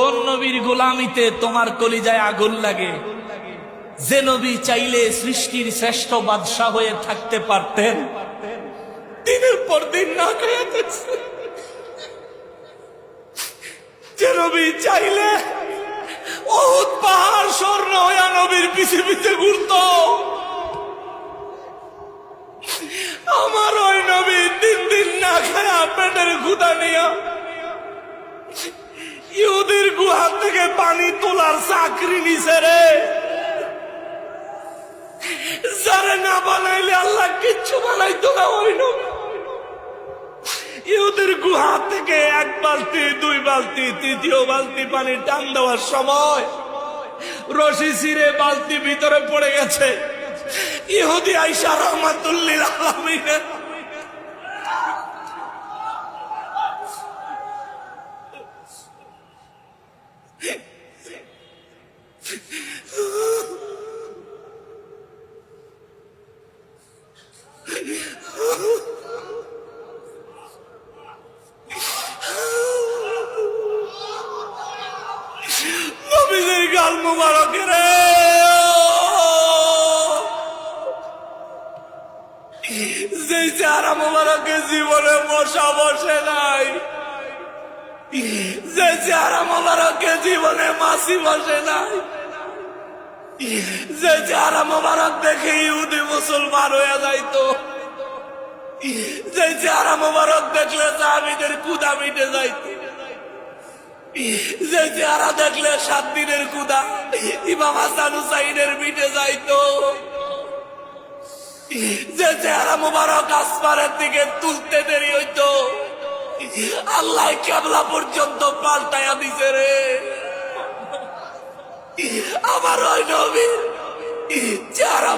কোন নবীর গোলামিতে তোমার কলিজায় আগুন লাগে। যে নবী চাইলে সৃষ্টির শ্রেষ্ঠ বাদশাহ হয়ে থাকতে পারতেন। দিনের পর দিন না যে নবী চাইলে পাহাড়, স্বর্ণ হইয়া নবীর পৃথিবীতে ঘুরত থেকে পানি তোলার চাকরি নিছে রে যারে না বানাইলে আল্লাহ কিচ্ছু বানাইতো না, ওই। ইহুদির গুহা থেকে এক বালতি, দুই বালতি, তৃতীয় বালতি পানি টান দেওয়ার সময় রশি ছিঁড়ে বালতি ভিতরে পড়ে গেছে ইহুদি আইসা রহমাতুল্লিল আলমিনের গাল মুবারক রে। যে চেহারা মুবারকের জীবনে মশা বসে নাই যে চেহারা মুবারকের জীবনে মাসি বসে নাই যে চেহারা মুবারক দেখে ইহুদি মুসলমান হয়ে যাইতো যে চেহারা মুবারক দেখলে সাহাবিদের কুদা মিটে যাইতো। যে চেহারা দেখলে সাত দিনের কুদা, ইমাম হাসান হুসাইনের মিটে যাইতো। যে চেহারা মুবারক আসমানের দিকে তুলতে দেরি হইতো, আল্লাহ কেবলা পর্যন্ত পাল্টায়া দিছে রে। আমার ওই নবীর চেহারা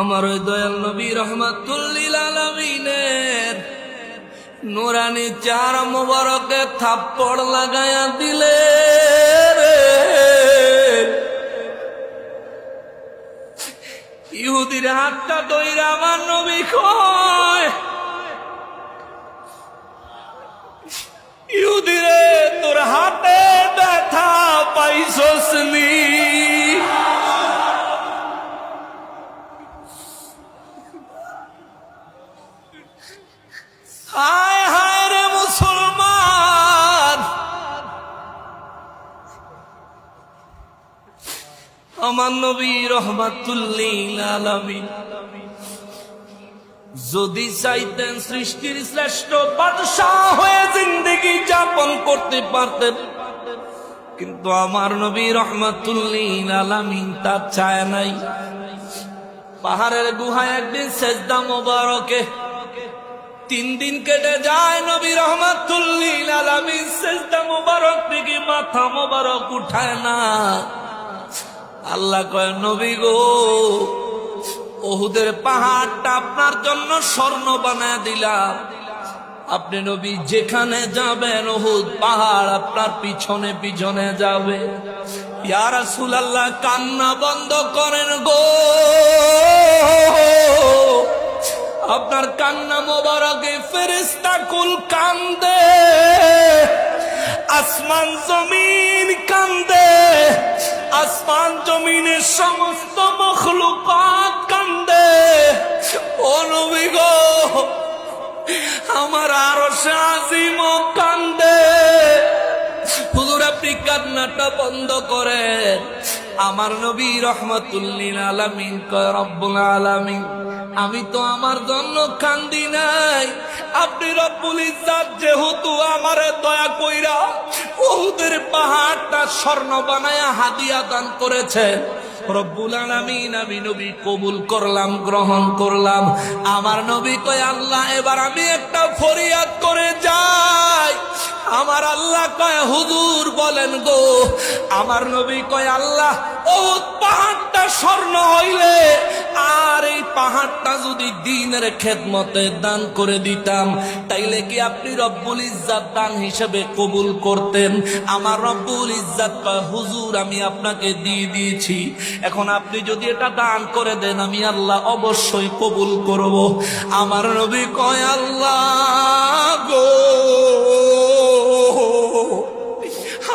আমার ওই দয়াল নবী রহমাতুল্লিল আলমিনের নুরানি চার মোবারকে থাপ্পড় লাগায়া দিলে ইহুদির হাতটা দইরা আমার নবী কয় ইহুদিরে আমার নবী রহমাতুল্লিল আলামিন। যদি চাইতেন সৃষ্টির শ্রেষ্ঠ বাদশাহ হয়ে জিন্দগি যাপন করতে পারতেন, কিন্তু আমার নবী রহমাতুল্লিল আলামিন তার ছায়া নাই। পাহাড়ের গুহায় একদিন সেজদা মোবারকে তিন দিন কেটে যায় নবী রহমাতুল্লিল আলামিন। সেজদা মোবারক থেকে মাথা মোবারক উঠায় না। আল্লাহ কয়, নবী গো, ওহুদের পাহাড়টা আপনার জন্য স্বর্ণ বানায় দিলাম। আপনি নবী, যেখানে যাবেন ওহুদ পাহাড় আপনার পিছনে পিছনে যাবে। ইয়ার আল্লাহ কান্না বন্ধ করেন গো। আপনার কান্না মোবারকে ফেরিস্তা কুল কান্দে, আসমান জমিন কান্দে। আসমান জমিনের সমস্ত মখলুকাত কান্দে অনুবিগ আমার আরও সাজিম কান্দে হুজুর, আপনি কান্নাটা বন্ধ করেন। আমার নবী রহমতুল্লিন আলামিন রব্বুল আলামিন, আমি তো আমার জন্য কান্দি নাই। আপনি রব্বুল ইজাত যেহেতু আমারে দয়া কইরা বহুদের পাহাড়টা স্বর্ণ বানায়া হাদিয়া দান করেছেন রব্বুল আলামিন, আমি নবী কবুল করলাম, গ্রহণ করলাম। আমার নবী কয়, আল্লাহ, এবার আমি একটা ফরিয়াদ করে যাই। আমার আল্লাহ কয়, হুজুর, বলেন গো। আমার নবী কয়, আল্লাহ ও পাহাড়টা স্বর্ণ হইলে পাহাড়টা যদি দিনের খেদমতে দান করে দিতাম, তাইলে কি আপনি রব্বুল ইজ্জাত দান হিসেবে কবুল করতেন? আমার রব্বুল ইজ্জাত হুজুর, আমি আপনাকে দিয়ে দিয়েছি। এখন আপনি যদি এটা দান করে দেন, আমি আল্লাহ অবশ্যই কবুল করব। আমার নবী কয়, আল্লাহ গো,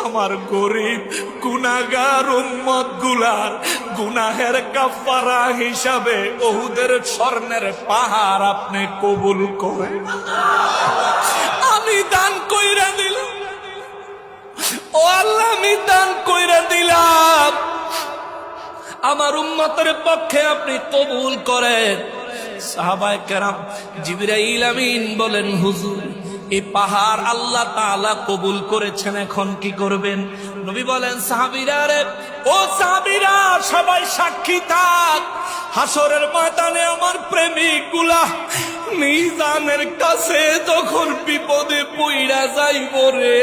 আমার গরিব গুনাগার উম্মতগুলার গুনাহের কাফারা হিসাবে ওহুদের স্বর্ণের পাহাড় আপনি কবুল করেন। আমি দান কইরা দিলাম। ও আল্লাহ, আমি দান কইরা দিলাম। আমার উম্মতের পক্ষে আপনি কবুল করেন। সাহাবায় কেরাম জিবরাইল আমিন বলেন, হুজুর এই পাহাড় আল্লাহ তাআলা কবুল করেছেন, এখন কি করবেন? নবী বলেন, সাহাবীরা রে, ও সাহাবীরা, সবাই সাক্ষী থাক। হাসরের ময়দানে আমার প্রেমিকগুলা মিজানের কাছে যখন বিপদে পইড়া যাইব রে।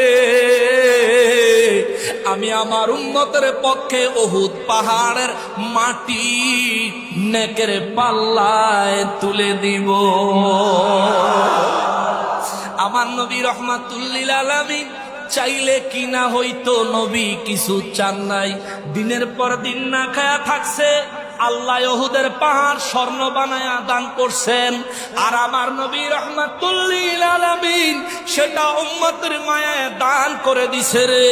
আমি আমার উন্নতের পক্ষে ওহুদ পাহাড়ের মাটি নেকের পাল্লায় তুলে দিব। আমার নবী রহমাতুল্লিল আলমিন চাইলে কি না হইতো নবী কিছু চান নাই। দিনের পর দিন না খায়া থাকছে। আল্লাহ ওহুদের পাহাড় স্বর্ণ বানায়া দান করছেন। আর আমার নবী রহমাতুল্লিল আলামিন সেটা উম্মতের মায়ায় দান করে দিছে রে।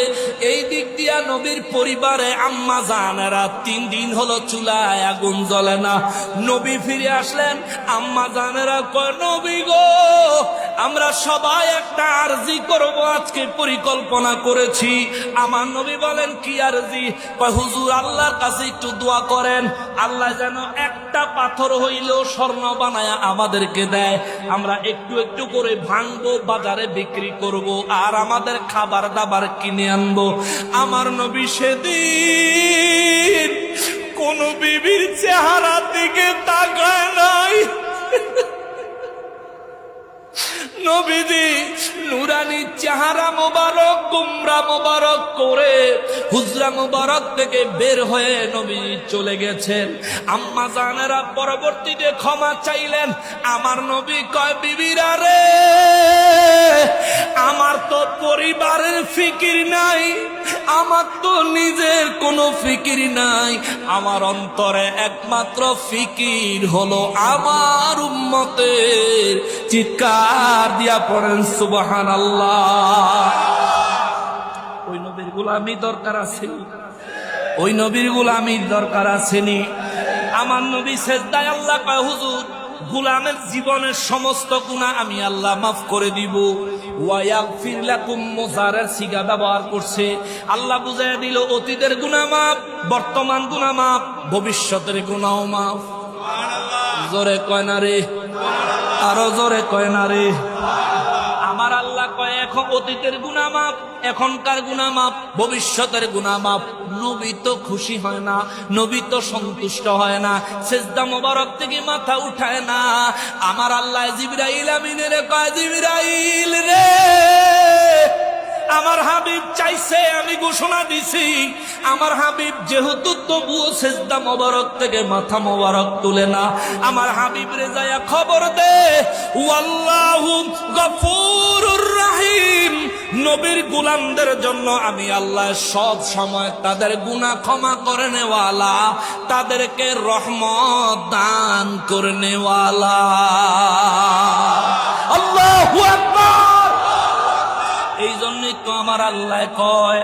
এই দিক দিয়া নবীর পরিবারে আম্মা জানেরা তিন দিন হলো চুলায় আগুন জ্বলে না। নবী ফিরে আসলেন, আম্মা জানেরা কয়, নবী গো, আমরা সবাই একটা আরজি করব, আজকে পরিকল্পনা করেছি। আমার নবী বলেন, কি আরজি? হুজুর আল্লাহর কাছে একটু দোয়া করেন। আল্লাহ যেন একটা পাথর হইলেও স্বর্ণ বানায়া আমাদেরকে দেয়। আমরা একটু একটু করে ভাঙবো, বাজারে বিক্রি করব, আর আমাদের খাবার দাবার কিনে আনব। আমার নবী সেদিন কোন বিবির চেহারার দিকে তাকায় নাই। নবীজি নুরানি চেহারা মোবারক গুমরা মোবারক করে হুজরা মোবারক থেকে বের হয়ে নবী চলে গেছেন। আম্মা জানেরা পরবর্তীতে ক্ষমা চাইলেন, আমার নবী কয়, বিবিরা রে, আমার তো পরিবারের ফিকির নাই, আমার তো নিজের কোনো ফিকির নাই, আমার অন্তরে একমাত্র ফিকির হলো আমার উম্মতের চিৎকার দিয়া পড়েন সুবহান আল্লাহ গুলামি দরকার আছে। ওই নবীর গুলামির দরকার আসেনি আমার নবী শেষদায় আল্লাহ কয় হুজুর গুলামের জীবনের সমস্ত গুণা আমি আল্লাহ মাফ করে দিব। সিগা ব্যবহার করছে। আল্লাহ বুঝাই দিল অতীতের গুণা মাপ বর্তমান গুণা মাপ ভবিষ্যতের গুণাও মাপ জোরে কয় না রে? আরও জোরে কয় না রে? অতীতের গুনামাপ এখনকার গুনামাপ ভবিষ্যতের গুনামাপ নবী তো খুশি হয় না, নবী তো সন্তুষ্ট হয় না, সেজদা মোবারক থেকে মাথা উঠায় না। আমার আল্লাহ জিবরাইল আমিনের কয় জিবরাইল রে? আমার হাবিব চাইছে, আমি ঘোষণা দিছি, আমার হাবিব যেহেতু তবুও সেজদা মোবারক থেকে মাথা মোবারক তুলে না। আমার হাবিব রে যায়া খবর দে নবীর গোলামদের জন্য আমি আল্লাহ সব সময় তাদের গুনাহ ক্ষমা করে নেওয়ালা, তাদেরকে রহমত দান করে নেওয়ালা। আল্লাহু আকবার এই জন্যই তো আমার আল্লাহ কয়